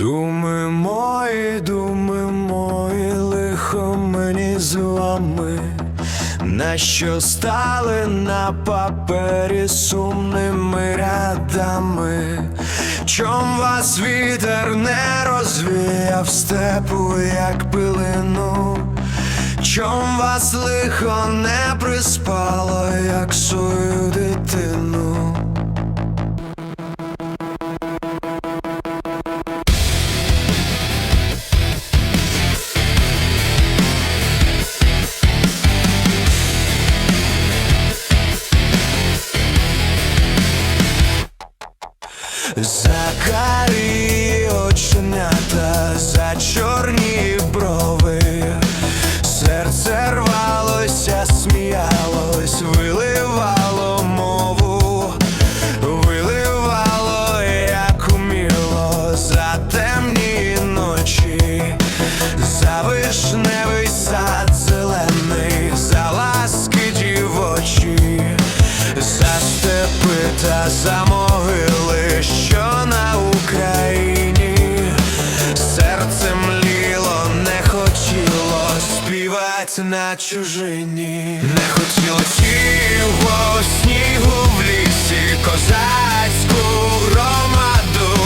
Думи мої, думи мої, лихо мені з вами, на що стали на папері сумними рядами, чом вас вітер не розвіяв степу, як пилину, чом вас лихо не приспало, Закарі оченята, за чорні брови, серце рвалося, сміялось, виливало мову, виливало, як уміло, за темні ночі, за вишневий сад зелений, за ласки дівочі, за степи та за могили, співати на чужині, не хотіло цього снігу в лісі, козацьку громаду.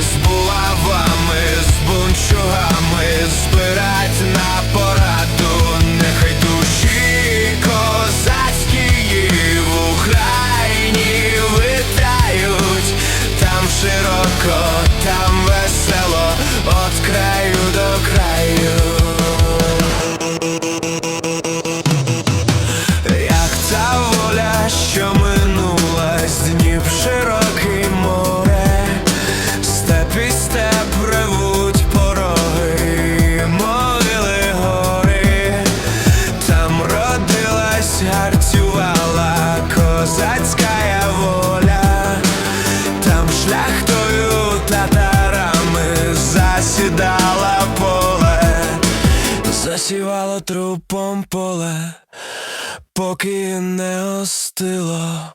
З булавами, з бунчугами збирать на пораду, нехай душі козацькі в Україні витають, там широко, там весело, засідала поле, засівала трупом поле, поки не остило.